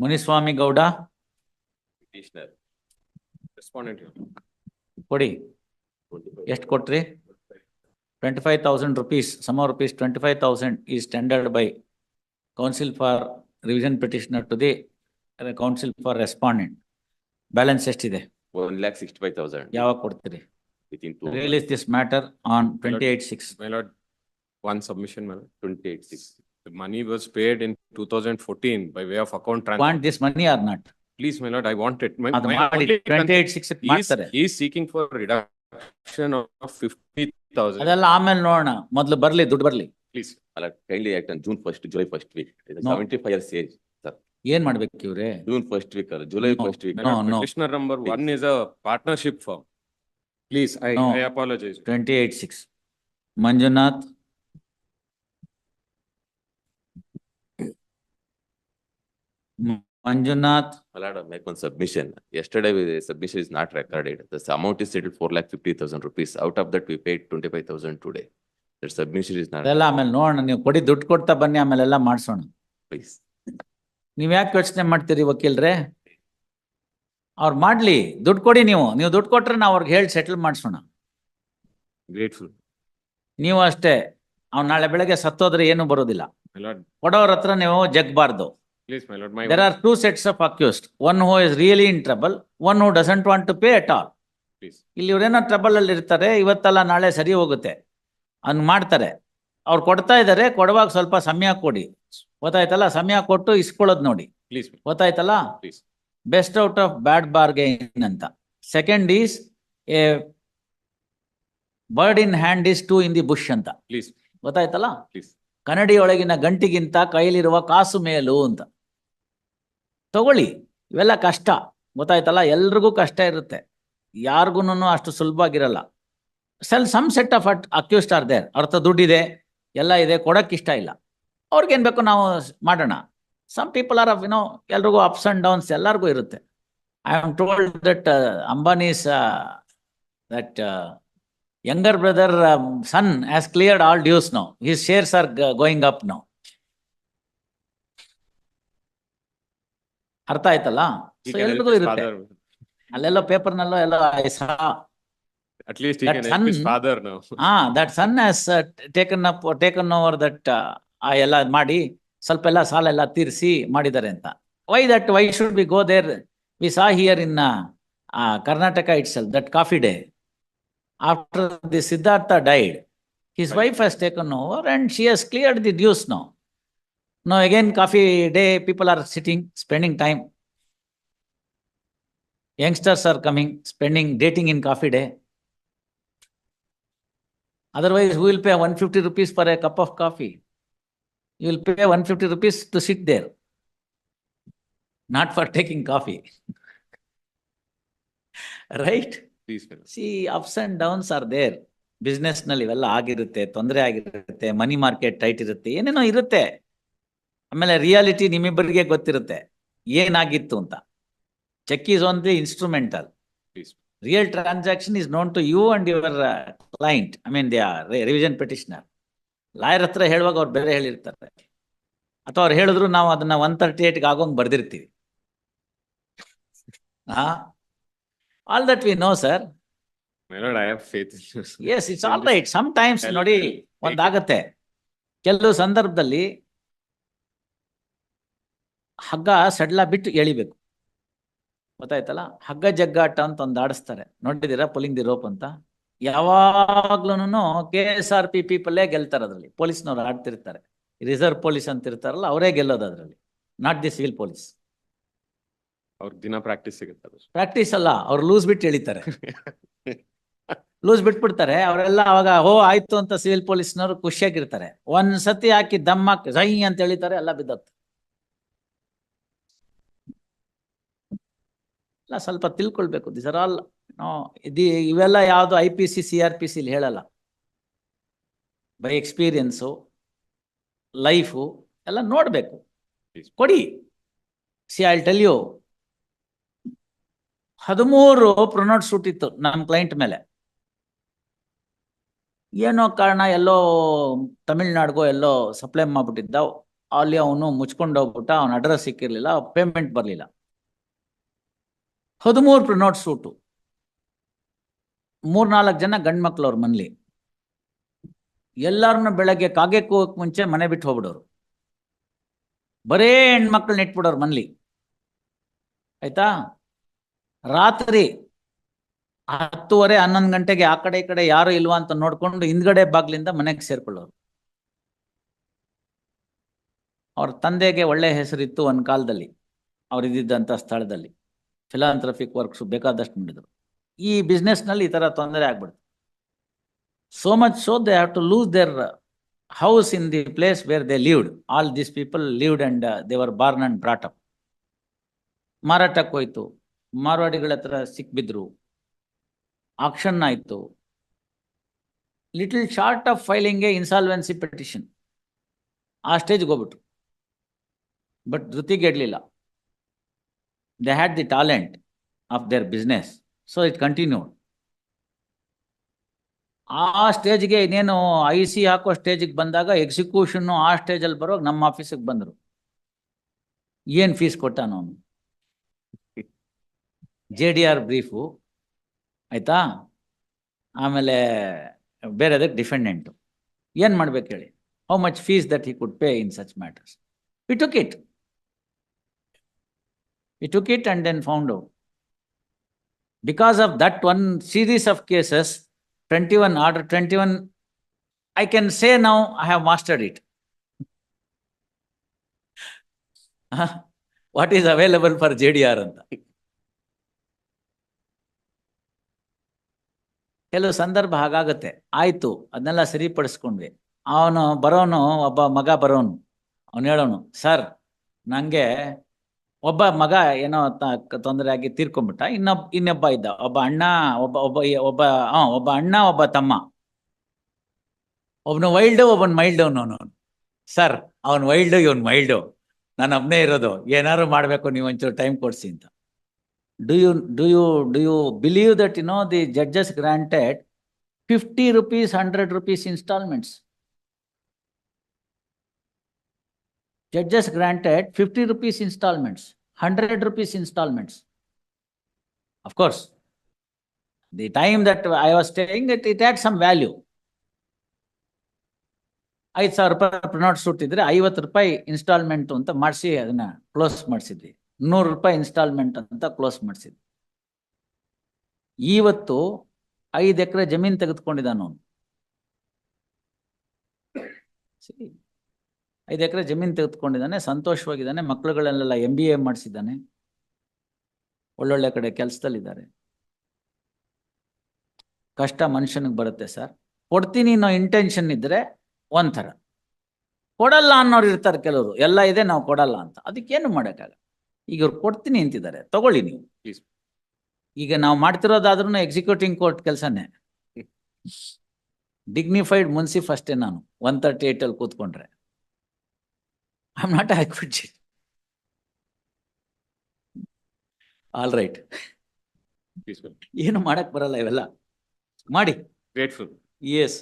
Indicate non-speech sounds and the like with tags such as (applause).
Muniswamy Gowda. Respondent. ಕೊಡಿ. ಎಷ್ಟು ಕೊಟ್ರಿ? Twenty five thousand rupees sum rupees twenty five thousand is tendered by counsel for revision petitioner to the counsel for respondent balance ಎಷ್ಟಿದೆ? One lakh sixty five thousand ಯಾವಾಗ ಕೊಡ್ತೀರಿ. Release this matter on twenty eight six one submission twenty eight six. The money was paid in two thousand fourteen by way of account transfer. want this money or not? Please, my lord, I want it. My- ಅದು my ಮಾಡಿ only twenty concern- eight six He is, ಮಾಡ್ತಾರೆ he is seeking for reduction of fifty thousand. ಅದೆಲ್ಲ ಆಮೇಲೆ ನೋಡೋಣ ಮೊದ್ಲು ಬರ್ಲಿ ದುಡ್ಡು ಬರ್ಲಿ Please, ಅಲ್ಲ kindly act on June 1st, July 1st week. It's No. seventy-five years age. ಏನ್ ಮಾಡ್ಬೇಕು ಇವ್ರೆ June first week, or July No. first week. my No, lord, no. petitioner number Please. one is a partnership firm. Please, I, No. I apologize. Twenty eight six Manjunath Manjunath. ಫಲಾಡೋ make one submission yesterday submission is not recorded the amount is settle four lakh fifty thousand rupees out of that we paid twenty five thousand today that submission is not ಎಲ್ಲ ಆಮೇಲೆ ನೋಡೋಣ ನೀವು ಕೊಡಿ ದುಡ್ಡು ಕೊಡ್ತಾ ಬನ್ನಿ ಆಮೇಲೆ ಎಲ್ಲ ಮಾಡಿಸೋಣ. ಪ್ಲೀಸ್ ನೀವು ಯಾಕೆ ಯೋಚನೆ ಮಾಡ್ತೀರಿ ವಕೀಲ್ರೆ? ಅವ್ರು ಮಾಡ್ಲಿ ದುಡ್ಡು ಕೊಡಿ ನೀವು. ನೀವು ದುಡ್ಡು ಕೊಟ್ರೆ ನಾವು ಅವ್ರಿಗೆ ಹೇಳಿ ಸೆಟಲ್ ಮಾಡಿಸೋಣ. ಗ್ರೇಟ್ಫುಲ್ ನೀವು ಅಷ್ಟೇ ಅವ್ನು ನಾಳೆ ಬೆಳಗ್ಗೆ ಸತ್ತೋದ್ರೆ ಏನೂ ಬರೋದಿಲ್ಲ. ಕೊಡೋರ ಹತ್ರ ನೀವು ಜಗ್ಬಾರ್ದು. Please, my lord, my. There are two sets of accused, one who is really in trouble, one who doesn't want to pay at all. Please. ಇಲ್ಲಿ ಇವ್ರೇನೋ ಟ್ರಬಲ್ ಅಲ್ಲಿ ಇರ್ತಾರೆ ಇವತ್ತಲ್ಲ ನಾಳೆ ಸರಿ ಹೋಗುತ್ತೆ. ಅನ್ ಮಾಡ್ತಾರೆ. ಅವ್ರು ಕೊಡ್ತಾ ಇದ್ದಾರೆ ಕೊಡುವಾಗ ಸ್ವಲ್ಪ ಸಮಯ ಕೊಡಿ. ಗೊತ್ತಾಯ್ತಲ್ಲ ಸಮಯ ಕೊಟ್ಟು ಇಸ್ಕೊಳ್ಳೋದು ನೋಡಿ. Please, ಗೊತ್ತಾಯ್ತಲ್ಲ? Please. Best out of bad bargain ಅಂತ. Second is a bird in hand is two in the bush ಅಂತ. Please, ಗೊತ್ತಾಯ್ತಲ್ಲ? Please. ಕನ್ನಡಿಯೊಳಗಿನ ಗಂಟಿಗಿಂತ ಕೈಲಿರುವ ಕಾಸು ಮೇಲು ಅಂತ. ತಗೊಳ್ಳಿ. ಇವೆಲ್ಲ ಕಷ್ಟ. ಗೊತ್ತಾಯ್ತಲ್ಲ? ಎಲ್ರಿಗೂ ಕಷ್ಟ ಇರುತ್ತೆ. ಯಾರಿಗೂ ಅಷ್ಟು ಸುಲಭವಾಗಿರಲ್ಲ. Cell, some set of at accused are there. ಅರ್ಥ ದುಡ್ಡಿದೆ, ಎಲ್ಲ ಇದೆ ಕೊಡಕ್ಕೆ ಇಷ್ಟ ಇಲ್ಲ. ಅವ್ರಿಗೇನು ಬೇಕು ನಾವು ಮಾಡೋಣ. Some people are off you know ಎಲ್ರಿಗೂ ಅಪ್ಸ್ ಆ್ಯಂಡ್ ಡೌನ್ಸ್ ಎಲ್ಲರಿಗೂ ಇರುತ್ತೆ. I am told that Ambanis that younger brother son son cleared all dues now. now. Shares are going up going up now. ಅರ್ಥ ಆಯ್ತಲ್ಲ? ಎಲ್ರಿಗೂ ಇರುತ್ತೆ. ಅಲ್ಲೆಲ್ಲ paper ಪೇಪರ್ನಲ್ಲೋ ಎಲ್ಲ now. ಹಾ that son has taken up taken over that ಆ ಎಲ್ಲ ಮಾಡಿ ಸ್ವಲ್ಪ ಎಲ್ಲ ಸಾಲ ಎಲ್ಲ ತೀರಿಸಿ ಮಾಡಿದ್ದಾರೆ ಅಂತ. Why that why should be go there we saw here in Karnataka it's that coffee day after the Siddhartha died his. Wife has taken over and she has cleared the dues now No again Coffee Day people are sitting spending time youngsters are coming spending dating in Coffee Day Otherwise, who will pay one fifty rupees for a cup of coffee? You will pay one fifty rupees to sit there. Not for taking coffee. (laughs) Right? Please, my lord. See, ups and downs are there. Business ನಲ್ಲಿ ಇವೆಲ್ಲ ಆಗಿರುತ್ತೆ ತೊಂದರೆ ಆಗಿರುತ್ತೆ money market tight ಇರುತ್ತೆ ಏನೇನೋ ಇರುತ್ತೆ ಆಮೇಲೆ reality ನಿಮ್ಮಿಬ್ಬರಿಗೆ ಗೊತ್ತಿರುತ್ತೆ. ಏನಾಗಿತ್ತು ಅಂತ. Cheque is one the instrumental. Real transaction is known to you and your client I mean they are revision petitioner. Lawyer ಹತ್ರ ಹೇಳುವಾಗ ಅವ್ರು ಬೇರೆ ಹೇಳಿರ್ತಾರೆ. ಅಥವಾ ಅವ್ರು ಹೇಳಿದ್ರು ನಾವು ಅದನ್ನ ಒನ್ ತರ್ಟಿ ಏಟ್ಗೆ ಆಗೋಂಗ್ ಬರ್ದಿರ್ತೀವಿ. ಹಾ all that we know sir. Yes it's all right sometimes ನೋಡಿ ಒಂದಾಗತ್ತೆ. ಕೆಲವು ಸಂದರ್ಭದಲ್ಲಿ ಹಗ್ಗ ಸಡ್ಲ ಬಿಟ್ಟು ಎಳಿಬೇಕು. ಗೊತ್ತಾಯ್ತಲ್ಲ? ಹಗ್ಗ ಜಗ್ಗಾಟ ಅಂತ ಒಂದು ಆಡಿಸ್ತಾರೆ. ನೋಡಿದ್ದೀರಾ? ಪುಲಿಂಗ್ ದಿ ರೋಪ್ ಅಂತ. ಯಾವಾಗ್ಲೂ ಕೆ ಎಸ್ ಆರ್ ಪಿ ಪೀಪಲ್ಲೇ ಗೆಲ್ತಾರೆ ಅದರಲ್ಲಿ. ಪೊಲೀಸ್ನವ್ರು ಆಡ್ತಿರ್ತಾರೆ. ರಿಸರ್ವ್ ಪೊಲೀಸ್ ಅಂತ ಇರ್ತಾರಲ್ಲ ಅವರೇ ಗೆಲ್ಲೋದು ಅದರಲ್ಲಿ. ನಾಟ್ ದಿ ಸಿವಿಲ್ ಪೊಲೀಸ್ ಅವ್ರ ದಿನ ಪ್ರಾಕ್ಟೀಸ್ ಸಿಗುತ್ತೆ. ಪ್ರಾಕ್ಟೀಸ್ ಅಲ್ಲ ಅವ್ರು ಲೂಸ್ ಬಿಟ್ಟು ಎಳಿತಾರೆ. ಲೂಸ್ ಬಿಟ್ಬಿಡ್ತಾರೆ. ಅವರೆಲ್ಲ ಅವಾಗ ಹೋ ಆಯ್ತು ಅಂತ ಸಿವಿಲ್ ಪೊಲೀಸ್ನವರು ಖುಷಿಯಾಗಿರ್ತಾರೆ. ಒಂದ್ ಸತಿ ಹಾಕಿ ದಮ್ ಹಾಕಿ ಜೈ ಅಂತ ಹೇಳಿತಾರೆ ಎಲ್ಲ ಬಿದ್ದೋಗ್ತದೆ. ಎಲ್ಲ ಸ್ವಲ್ಪ ತಿಳ್ಕೊಳ್ಬೇಕು. ದಿಸ್ ಆರ್ ಆಲ್ ನೋ ಇದು ಇವೆಲ್ಲ ಯಾವುದು I P C C R P ಸಿಲಿ ಹೇಳಲ್ಲ. ಬೈ ಎಕ್ಸ್ಪೀರಿಯನ್ಸು ಲೈಫು ಎಲ್ಲ ನೋಡಬೇಕು. ಕೊಡಿ. ಸಿ ಐ ಟೆಲ್ ಯು ಹದಿಮೂರು ಪ್ರೊನೋಟ್ ಸೂಟ್ ಇತ್ತು ನಮ್ಮ ಕ್ಲೈಂಟ್ ಮೇಲೆ. ಏನೋ ಕಾರಣ ಎಲ್ಲೋ ತಮಿಳ್ನಾಡ್ಗೋ ಎಲ್ಲೋ ಸಪ್ಲೈ ಮಾಡ್ಬಿಟ್ಟಿದ್ದ. ಅಲ್ಲಿ ಅವನು ಮುಚ್ಕೊಂಡು ಹೋಗ್ಬಿಟ್ಟ ಅವನ ಅಡ್ರೆಸ್ ಸಿಕ್ಕಿರ್ಲಿಲ್ಲ ಪೇಮೆಂಟ್ ಬರಲಿಲ್ಲ. ಹದಿಮೂರು ಪ್ರಿನೋಟ್ ಸೂಟು ಮೂರ್ನಾಲ್ಕು ಜನ ಗಂಡು ಮಕ್ಳು ಅವ್ರ ಮನೇಲಿ. ಎಲ್ಲಾರನ್ನ ಬೆಳಗ್ಗೆ ಕಾಗೆ ಹೋಗಕ್ ಮುಂಚೆ ಮನೆ ಬಿಟ್ಟು ಹೋಗ್ಬಿಡೋರು. ಬರೇ ಹೆಣ್ಮಕ್ಳನ್ನ ಇಟ್ಬಿಡೋರು ಮನೇಲಿ. ಆಯ್ತಾ? ರಾತ್ರಿ ಹತ್ತುವರೆ, ಹನ್ನೊಂದು ಗಂಟೆಗೆ ಆ ಕಡೆ ಈ ಕಡೆ ಯಾರು ಇಲ್ವಾ ಅಂತ ನೋಡ್ಕೊಂಡು ಹಿಂದ್ಗಡೆ ಬಾಗ್ಲಿಂದ ಮನೆಗೆ ಸೇರ್ಕೊಳ್ಳೋರು. ಅವ್ರ ತಂದೆಗೆ ಒಳ್ಳೆ ಹೆಸರಿತ್ತು ಒಂದ್ ಕಾಲದಲ್ಲಿ. ಅವ್ರು ಇದ್ದಿದ್ದಂಥ ಸ್ಥಳದಲ್ಲಿ. ಫಿಲಾಂಥ್ರಫಿಕ್ ವರ್ಕ್ಸ್ ಬೇಕಾದಷ್ಟು ಮಾಡಿದರು. ಈ ಬಿಸ್ನೆಸ್ನಲ್ಲಿ ನಲ್ಲಿ ಈ ಥರ ತೊಂದರೆ ಆಗ್ಬಿಡ್ತು. So much so they have to lose their house in the place where they lived all this people lived and they were born and brought up ಮಾರಾಟಕ್ಕೆ ಹೋಯ್ತು. ಮಾರ್ವಾಡಿಗಳ ಹತ್ರ ಸಿಕ್ಬಿದ್ರು. ಆಕ್ಷನ್ ಆಯಿತು. ಲಿಟಲ್ ಶಾರ್ಟ್ ಆಫ್ ಫೈಲಿಂಗ್ಗೆ ಇನ್ಸಾಲ್ವೆನ್ಸಿ ಪೆಟಿಷನ್ ಆ ಸ್ಟೇಜ್ಗೆ ಹೋಗ್ಬಿಟ್ರು. ಬಟ್ ಧೃತಿಗೆಡ್ಲಿಲ್ಲ they had the talent of their business. So it continued. ಆ ಸ್ಟೇಜ್ಗೆ ಇನ್ನೇನು ಐ ಸಿ ಹಾಕೋ ಸ್ಟೇಜಿಗೆ ಬಂದಾಗ ಎಕ್ಸಿಕ್ಯೂಷನ್ನು ಆ ಸ್ಟೇಜಲ್ಲಿ ಬರೋವಾಗ ನಮ್ಮ ಆಫೀಸಿಗೆ ಬಂದರು. ಏನು ಫೀಸ್ ಕೊಟ್ಟಾನ ಅವನು? ಜೆ ಡಿ ಆರ್ ಬ್ರೀಫು ಆಯಿತಾ? ಆಮೇಲೆ ಬೇರೆದಕ್ಕೆ ಡಿಫೆಂಡೆಂಟು ಏನು ಮಾಡ್ಬೇಕು ಹೇಳಿ? How much fees that he could pay in such matters it took it we took it and then found out. because of that one series of cases, 21 order 21, I can say now I have mastered it. What is available for JDR ಅಂತ ಕೆಲವು ಸಂದರ್ಭ ಹಾಗಾಗತ್ತೆ ಆಯ್ತು ಅದನ್ನೆಲ್ಲ ಸರಿಪಡಿಸ್ಕೊಂಡ್ವಿ ಅವನು ಬರೋನು ಒಬ್ಬ ಮಗ ಬರೋನು ಅವನು ಹೇಳೋನು sir ನಂಗೆ ಒಬ್ಬ ಮಗ ಏನೋ ತೊಂದರೆ ಆಗಿ ತೀರ್ಕೊಂಡ್ಬಿಟ್ಟ. ಇನ್ನೊಬ್ಬ ಇನ್ನೊಬ್ಬ ಇದ್ದ. ಒಬ್ಬ ಅಣ್ಣ, ಒಬ್ಬ ಒಬ್ಬ ಒಬ್ಬ, ಹಾ, ಒಬ್ಬ ಅಣ್ಣ, ಒಬ್ಬ ತಮ್ಮ. ಒಬ್ನು ವೈಲ್ಡ್, ಒಬ್ಬನ್ ಮೈಲ್ಡ್ ಅವನು. ಸರ್, ಅವನ್ ವೈಲ್ಡ್, ಇವನ್ ಮೈಲ್ಡ್. ನಾನು ಒಬ್ನೇ ಇರೋದು. ಏನಾದ್ರು ಮಾಡ್ಬೇಕು, ನೀವು ಒಂಚೂರು ಟೈಮ್ ಕೊಡ್ಸಿ ಅಂತ. Do you do you do you believe that, you know, the judges granted fifty rupees, hundred rupees instalments. Judges granted 50 rupees installments, 100 rupees installments. Of course, the time that I was staying, it, it had some value. ಐದು ಸಾವಿರ ರೂಪಾಯಿ ಪ್ರಿನೌಟ್ suit ಇದ್ರೆ ಐವತ್ತು ರೂಪಾಯಿ instalment ಅಂತ ಮಾಡಿಸಿ ಅದನ್ನ close ಮಾಡಿಸಿದ್ವಿ ನೂರು ರೂಪಾಯಿ ಇನ್ಸ್ಟಾಲ್ಮೆಂಟ್ ಅಂತ ಕ್ಲೋಸ್ ಮಾಡಿಸಿದ್ವಿ ಇವತ್ತು ಐದು ಎಕರೆ ಜಮೀನು ತೆಗೆದುಕೊಂಡಿದ್ದಾನು ಐದು ಎಕರೆ ಜಮೀನು ತೆಗೆದುಕೊಂಡಿದ್ದಾನೆ ಸಂತೋಷವಾಗಿದ್ದಾನೆ ಮಕ್ಕಳುಗಳನ್ನೆಲ್ಲ ಎಂ ಬಿ ಎ ಮಾಡಿಸಿದ್ದಾನೆ. ಒಳ್ಳೊಳ್ಳೆ ಕಡೆ ಕೆಲಸದಲ್ಲಿದ್ದಾರೆ. ಕಷ್ಟ ಮನುಷ್ಯನಿಗೆ ಬರುತ್ತೆ ಸರ್. ಕೊಡ್ತೀನಿ ಅನ್ನೋ ಇಂಟೆನ್ಷನ್ ಇದ್ರೆ ಒಂಥರ ಕೊಡಲ್ಲ ಅನ್ನೋರು ಇರ್ತಾರೆ ಕೆಲವರು ಎಲ್ಲ ಇದೆ ನಾವು ಕೊಡಲ್ಲ ಅಂತ. ಅದಕ್ಕೇನು ಮಾಡೋಕ್ಕಾಗಲ್ಲ. ಈಗ ಇವ್ರು ಕೊಡ್ತೀನಿ ಅಂತಿದ್ದಾರೆ ತಗೊಳ್ಳಿ ನೀವು. ಈಗ ನಾವು ಮಾಡ್ತಿರೋದಾದ್ರೂ ಎಕ್ಸಿಕ್ಯೂಟಿಂಗ್ ಕೋರ್ಟ್ ಕೆಲಸನೇ. ಡಿಗ್ನಿಫೈಡ್ (laughs) ಮುನ್ಸಿಫ್ ಅಷ್ಟೇ ನಾನು ಒನ್ ತರ್ಟಿ ಏಟ್ ಅಲ್ಲಿ ಕೂತ್ಕೊಂಡ್ರೆ. I am not acquit all right ಏನು ಮಾಡಕ್ ಬರಲ್ಲ ಇವೆಲ್ಲ. ಮಾಡಿ. Grateful. ಎಸ್